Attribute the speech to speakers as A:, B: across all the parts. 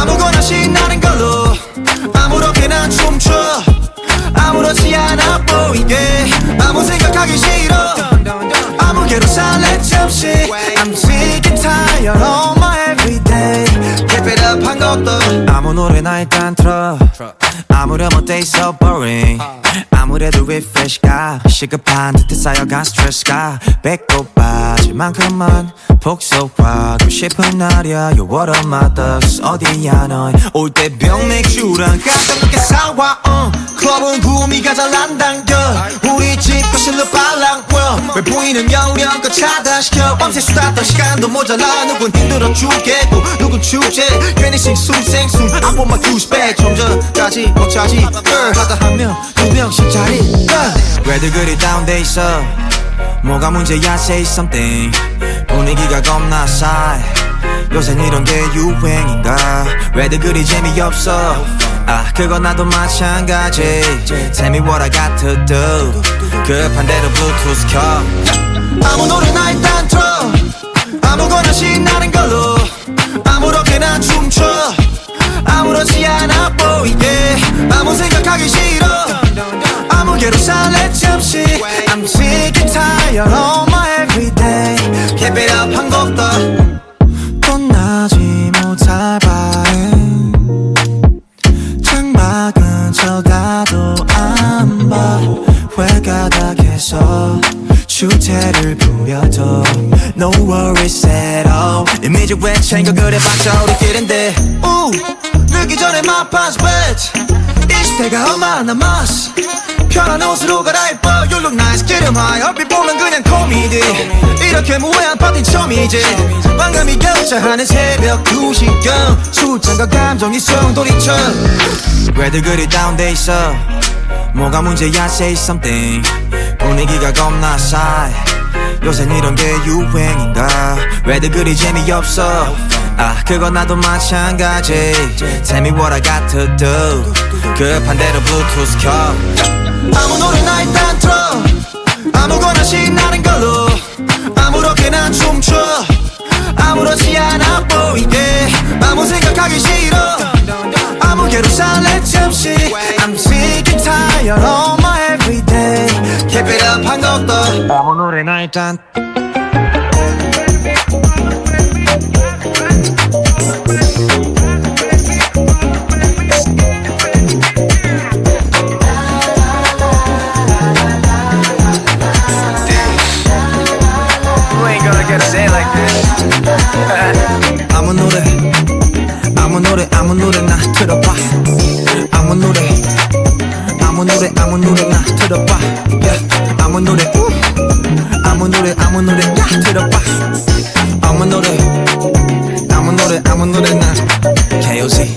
A: 아무거나 신나는 걸로 아무렇게나 춤춰. 아무렇지 않아 보이게. 아무 생각하기 싫어. 아무개로 살래 잠시 I'm sick and tired of my everyday. Keep it up 한 것도 아무 노래나 일단 틀어. 아무렴 어때? So boring. 아무래도 refresh가 시급한 듯해 쌓여간 스트레스가 배꼽 빠질 만큼만 복속하고 싶은 날이야. You what up my thugs. 어디야 넌올때 병 맥주랑 가볍게 사와 uh. 클럽은 구미가 잘안 당겨. 우리 집 거실로 빨랑 왜 보이는 영역껏 차단시켜? 밤새 수다 떨 시간도 모자라. 누군 힘들어 죽겠고 누군 축제? 괜히 싱숭생숭. my douchebag 좀 전까지 못 차지? 하다 한명두 명씩 자리. 왜들 그리 다운돼 있어? 뭐가 문제야 say something. 분위기가 겁나 싸해 요샌 이런 게 유행인가? 왜들 그리 재미없어? 아 그건 나도 마찬가지. Tell me what I got to do 급한 대로 블루투스 켜. 아무 노래나 일단 틀어 아무거나 신나는 걸로. 아무렇게나 춤춰. 아무렇지 않아 보이게. 아무 생각하기 싫어. 아무개로 살래 잠시. I'm sick and tired 창밖은 쳐다도 안 봐. 회가닥해서 주태를 부려도 No worries at all. 이미지 왜 챙겨 그래봤자 우리끼린데. 우 늦기 전에 my pants wet 20대가 얼마 남았어 편한 옷으로 갈아입어. You look nice. 기름 하이 얼핏 보면 그냥 코미디. 이렇게 무해한 파티 처음이지. 망감이 격차하는 새벽 2시경. 술잔과 감정이 성돌이쳐 왜들 그리 다운돼 있어 뭐가 문제야 say something? 분위기가 겁나 싸해. 요샌 이런 게 유행인가? 왜들 그리 재미없어? 아 그건 나도 마찬가지. Tell me what I got to do 급한 대로 블루투스 켜 아무 노래나 일단 틀어. 아무거나 신나는 걸로. 아무렇게나 춤춰. 아무렇지 않아 보이게. 아무 생각하기 싫어. 아무개로 살래 잠시. I'm sick and tired of my everyday. Keep it up 한 곡더 아무 노래나 일단.
B: You
A: 아무 노래 아무 노래 아무 노래나 틀어봐. 아무 노래 아무 노래 아무 노래나 틀어봐. Yeah. 아무 노래 우. 아무 노래 아무 노래나 틀어봐. 아무 노래 아무 노래 아무 노래 나. KOC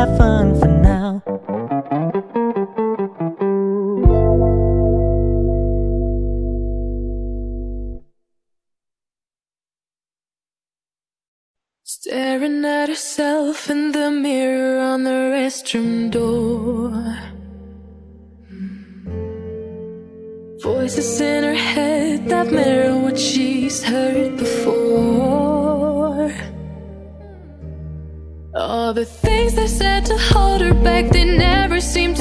C: Staring at herself in the mirror on the restroom door. Voices in her head that mirror what she's heard before. All the things they said to hold her back, they never seem to.